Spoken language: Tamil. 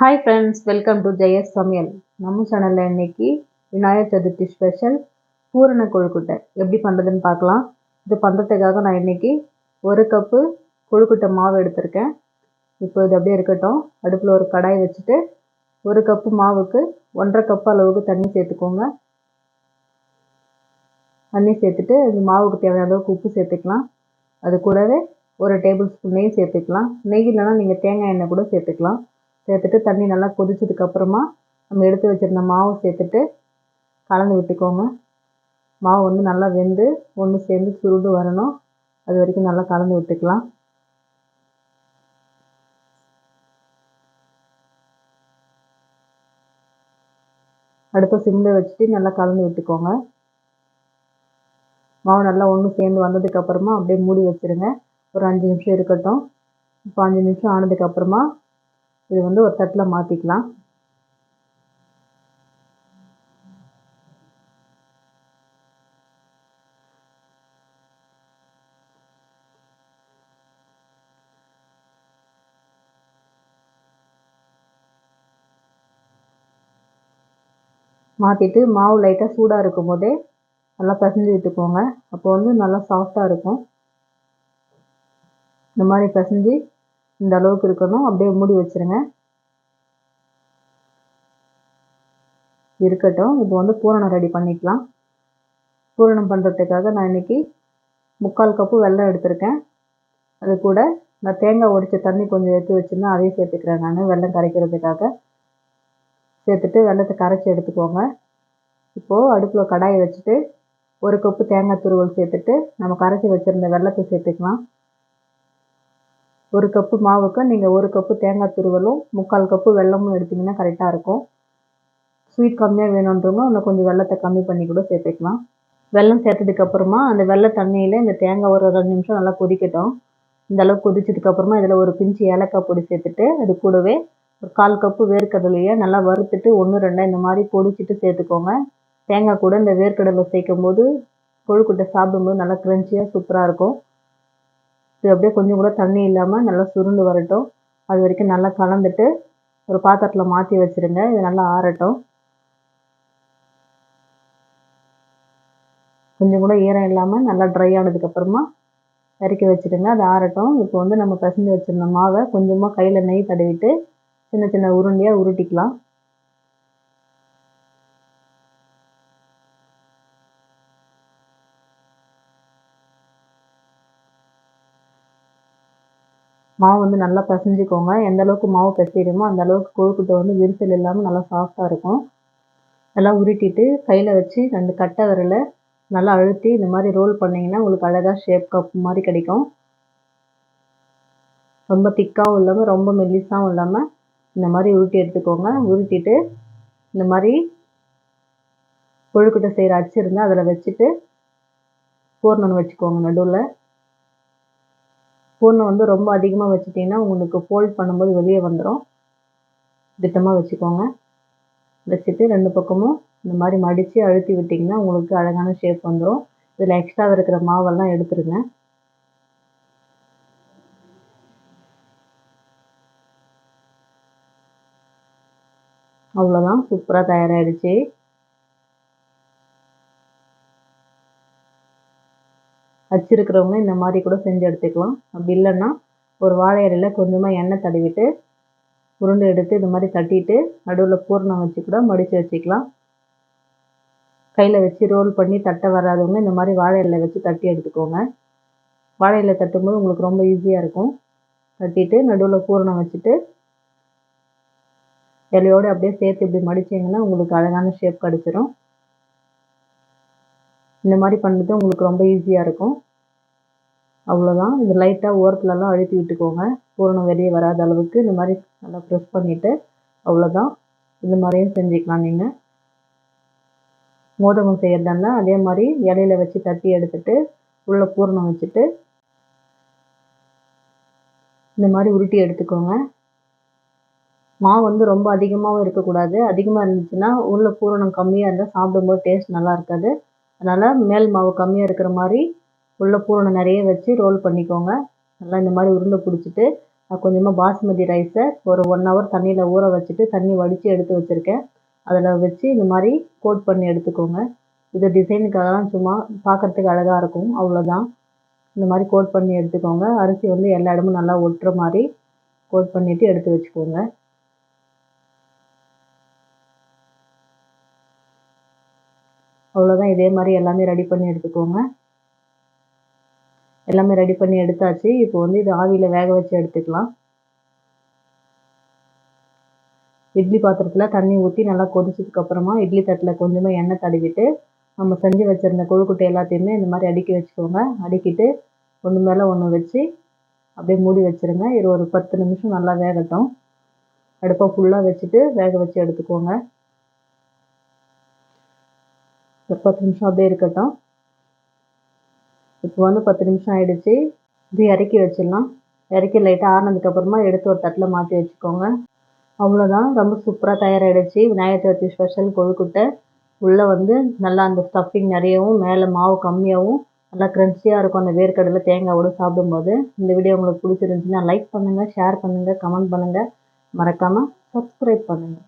Hi friends welcome to Jaya's சமையல் நம்ம சேனலில் இன்றைக்கி விநாயகர் சதுர்த்தி ஸ்பெஷல் பூரண கொழுக்குட்டை. எப்படி பண்ணுறதுன்னு பார்க்கலாம். இது பண்ணுறதுக்காக நான் இன்னைக்கு ஒரு கப்பு கொழுக்குட்டை மாவு எடுத்திருக்கேன். இப்போ இது அப்படியே இருக்கட்டும். அடுப்பில் ஒரு கடாய் வச்சுட்டு ஒரு கப்பு மாவுக்கு ஒன்றரை கப் அளவுக்கு தண்ணி சேர்த்துக்கோங்க. தண்ணி சேர்த்துட்டு அது மாவுக்கு தேவையான அளவுக்கு உப்பு சேர்த்துக்கலாம். அது கூடவே ஒரு டேபிள் ஸ்பூன் நெய் சேர்த்துக்கலாம். நெய் இல்லைன்னா நீங்கள் தேங்காய் எண்ணெய் கூட சேர்த்துக்கலாம். சேர்த்துட்டு தண்ணி நல்லா கொதிச்சதுக்கு அப்புறமா நம்ம எடுத்து வச்சுருந்த மாவு சேர்த்துட்டு கலந்து விட்டுக்கோங்க. மாவு வந்து நல்லா வெந்து ஒன்று சேர்ந்து சுருண்டு வரணும். அது வரைக்கும் நல்லா கலந்து விட்டுக்கலாம். அடுப்பை சிம்மில் வச்சுட்டு நல்லா கலந்து விட்டுக்கோங்க. மாவு நல்லா ஒன்று சேர்ந்து வந்ததுக்கப்புறமா அப்படியே மூடி வச்சுருங்க. ஒரு அஞ்சு நிமிஷம் இருக்கட்டும். இப்போ அஞ்சு நிமிஷம் ஆனதுக்கப்புறமா இது வந்து ஒரு தட்டில் மாற்றிக்கலாம் மாற்றிட்டு மாவு லைட்டாக சூடாக இருக்கும் போதே நல்லா பிசைஞ்சு விட்டுக்கோங்க. அப்போ வந்து நல்லா சாஃப்டாக இருக்கும். இந்த மாதிரி பிசைஞ்சு இந்த அளவுக்கு இருக்கணும். அப்படியே மூடி வச்சுருங்க. இருக்கட்டும். இப்போ வந்து பூரணம் ரெடி பண்ணிக்கலாம். பூரணம் பண்ணுறதுக்காக நான் இன்றைக்கி முக்கால் கப்பு வெல்லம் எடுத்திருக்கேன். அது கூட நான் தேங்காய் உடைச்ச தண்ணி கொஞ்சம் எடுத்து வச்சுருந்தேன் அதையும் சேர்த்துக்கிறேன் நான் வெல்லம் கரைக்கிறதுக்காக. சேர்த்துட்டு வெள்ளத்தை கரைச்சி எடுத்துக்கோங்க. இப்போது அடுப்பில் கடாயை வச்சுட்டு ஒரு கப்பு தேங்காய் துருவல் சேர்த்துட்டு நம்ம கரைச்சி வச்சுருந்த வெள்ளத்தை சேர்த்துக்கலாம். ஒரு கப்பு மாவுக்கு நீங்கள் ஒரு கப்பு தேங்காய் துருவலும் முக்கால் கப்பு வெல்லமும் எடுத்திங்கன்னா கரெக்டாக இருக்கும். ஸ்வீட் கம்மியாக வேணுன்றவங்க இன்னும் கொஞ்சம் வெள்ளத்தை கம்மி பண்ணி கூட சேர்த்துக்கலாம். வெல்லம் சேர்த்ததுக்கப்புறமா அந்த வெள்ளை தண்ணியில் இந்த தேங்காய் ஒரு ரெண்டு நிமிஷம் நல்லா கொதிக்கட்டும். இந்த அளவுக்கு கொதிச்சதுக்கப்புறமா இதில் ஒரு பிஞ்சு ஏலக்காய் பொடி சேர்த்துட்டு அது கூடவே ஒரு கால் கப்பு வேர்க்கடலையை நல்லா வறுத்துட்டு ஒன்று ரெண்டாக இந்த மாதிரி பொடிச்சிட்டு சேர்த்துக்கோங்க. தேங்காய் கூட இந்த வேர்க்கடலை சேர்க்கும் போது கொழுக்கட்டை சாப்பிடும்போது நல்லா க்ரன்ச்சியாக சூப்பராக இருக்கும். இது அப்படியே கொஞ்சம் கூட தண்ணி இல்லாமல் நல்லா சுருண்டு வரட்டும். அது வரைக்கும் நல்லா கலந்துட்டு ஒரு பாத்திரத்தில் மாற்றி வச்சுருங்க. இது நல்லா ஆறட்டும். கொஞ்சம் கூட ஈரம் இல்லாமல் நல்லா ட்ரை ஆனதுக்கப்புறமா இறக்கி வச்சுடுங்க அது ஆறட்டும். இப்போ வந்து நம்ம பிசைஞ்சு வச்சுருந்த மாவை கொஞ்சமாக கையில் நெய் தடவிட்டு சின்ன சின்ன உருண்டையாக உருட்டிக்கலாம். மாவு வந்து நல்லா பிசைஞ்சிக்கோங்க. எந்த அளவுக்கு மாவு பிசைகிறோமோ அந்த அளவுக்கு கொழுக்கட்டை வந்து விரிசல் இல்லாமல் நல்லா சாஃப்டாக இருக்கும். நல்லா உருட்டிட்டு கையில் வச்சு ரெண்டு கட்டை விரலை நல்லா அழுத்தி இந்த மாதிரி ரோல் பண்ணிங்கன்னா உங்களுக்கு அழகாக ஷேப் கப் மாதிரி கிடைக்கும். ரொம்ப திக்காகவும் இல்லாமல் ரொம்ப மெல்லிஸாகவும் இல்லாமல் இந்த மாதிரி உருட்டி எடுத்துக்கோங்க. உருட்டிட்டு இந்த மாதிரி கொழுக்கட்டை செய்கிற அச்சு இருந்தால் அதில் வச்சுட்டு பூர்ணம் வச்சுக்கோங்க நடுவில். பூர்ணம் வந்து ரொம்ப அதிகமாக வச்சுட்டிங்கன்னா உங்களுக்கு ஃபோல்ட் பண்ணும்போது வெளியே வந்துடும் திட்டமாக வச்சுக்கோங்க. வச்சுட்டு ரெண்டு பக்கமும் இந்த மாதிரி மடித்து அழுத்தி விட்டிங்கன்னா உங்களுக்கு அழகான ஷேப் வந்துடும் இதில் எக்ஸ்ட்ரா இருக்கிற மாவெல்லாம் எடுத்துருங்க. அவ்வளோதான் சூப்பராக தயாராகிடுச்சு வச்சுருக்கிறவங்க இந்த மாதிரி கூட செஞ்சு எடுத்துக்கலாம். அப்படி இல்லைன்னா ஒரு வாழை இலையில் கொஞ்சமாக எண்ணெய் தடவிட்டு உருண்டை எடுத்து இது மாதிரி தட்டிட்டு நடுவில் பூர்ணம் வச்சு கூட மடித்து வச்சுக்கலாம். கையில் வச்சு ரோல் பண்ணி தட்ட வராதவங்க இந்த மாதிரி வாழை இலையில் வச்சு தட்டி எடுத்துக்கோங்க. வாழை இலை தட்டும்போது உங்களுக்கு ரொம்ப ஈஸியாக இருக்கும். தட்டிட்டு நடுவில் பூரணம் வச்சுட்டு இலையோடு அப்படியே சேர்த்து இப்படி மடிச்சிங்கன்னா உங்களுக்கு அழகான ஷேப் கிடச்சிரும். இந்த மாதிரி பண்ணுறது உங்களுக்கு ரொம்ப ஈஸியாக இருக்கும். அவ்வளோதான் இது லைட்டாக ஓரத்துலலாம் அழுத்தி விட்டுக்கோங்க. பூரணம் வெளியே வராத அளவுக்கு இந்த மாதிரி நல்லா ப்ரெஸ் பண்ணிவிட்டு அவ்வளோதான் இந்த மாதிரியும் செஞ்சுக்கலாம் நீங்கள் மோதகம் செய்கிறதா அதே மாதிரி இலையில வச்சு தட்டி எடுத்துட்டு உள்ளே பூரணம் வச்சுட்டு இந்த மாதிரி உருட்டி எடுத்துக்கோங்க. மாவு வந்து ரொம்ப அதிகமாகவும் இருக்கக்கூடாது. அதிகமாக இருந்துச்சுன்னா உள்ள பூரணம் கம்மியாக இருந்தால் சாப்பிடும்போது டேஸ்ட் நல்லா இருக்காது. அதனால் மேல் மாவு கம்மியாக இருக்கிற மாதிரி உள்ள பூரணம் நிறைய வச்சு ரோல் பண்ணிக்கோங்க. நல்லா இந்த மாதிரி உருண்டை பிடிச்சிட்டு நான் கொஞ்சமாக பாஸ்மதி ரைஸை ஒரு ஒன் ஹவர் தண்ணியில் ஊற வச்சுட்டு தண்ணி வடித்து எடுத்து வச்சுருக்கேன். அதில் வச்சு இந்த மாதிரி கோட் பண்ணி எடுத்துக்கோங்க. இது டிசைனுக்காக தான் சும்மா பார்க்குறதுக்கு அழகாக இருக்கும். அவ்வளோதான் இந்த மாதிரி கோட் பண்ணி எடுத்துக்கோங்க. அரிசி வந்து எல்லா இடமும் நல்லா ஒட்டுற மாதிரி கோட் பண்ணிவிட்டு எடுத்து வச்சுக்கோங்க. அவ்வளோதான் இதே மாதிரி எல்லாமே ரெடி பண்ணி எடுத்துக்கோங்க. எல்லாமே ரெடி பண்ணி எடுத்தாச்சு. இப்போ வந்து இது ஆவியில் வேக வச்சு எடுத்துக்கலாம். இட்லி பாத்திரத்தில் தண்ணி ஊற்றி நல்லா கொதிச்சதுக்கப்புறமா இட்லி தட்டில் கொஞ்சமாக எண்ணெய் தடவிட்டு நம்ம செஞ்சு வச்சுருந்த கொழுக்குட்டை எல்லாத்தையுமே இந்த மாதிரி அடுக்கி வச்சுக்கோங்க. அடுக்கிட்டு ஒன்று மேலே ஒன்று வச்சு அப்படியே மூடி வச்சுருங்க. இது ஒரு பத்து நிமிஷம் நல்லா வேகட்டும். அடுப்பை ஃபுல்லாக வச்சுட்டு வேக வச்சு எடுத்துக்கோங்க. ஒரு பத்து நிமிஷம் அப்படியே இருக்கட்டும். இப்போ வந்து பத்து நிமிஷம் ஆகிடுச்சு இது இறக்கி வச்சிடலாம். இறக்கி லைட்டாக ஆறினதுக்கப்புறமா எடுத்து ஒரு தட்டில் மாற்றி வச்சுக்கோங்க. அவ்வளோதான் ரொம்ப சூப்பராக தயாராகிடுச்சு விநாயகர் சதுர்த்தி ஸ்பெஷல் கொழுக்கட்டை. உள்ளே வந்து நல்லா அந்த ஸ்டஃபிங் நிறையவும் மேலே மாவு கம்மியாகவும் நல்லா க்ரன்ச்சியாக இருக்கும். அந்த வேர்க்கடலை தேங்காவோடு சாப்பிடும்போது. இந்த வீடியோ உங்களுக்கு பிடிச்சிருந்துச்சுன்னா லைக் பண்ணுங்கள் ஷேர் பண்ணுங்கள் கமெண்ட் பண்ணுங்கள் மறக்காமல் சப்ஸ்கிரைப் பண்ணுங்கள்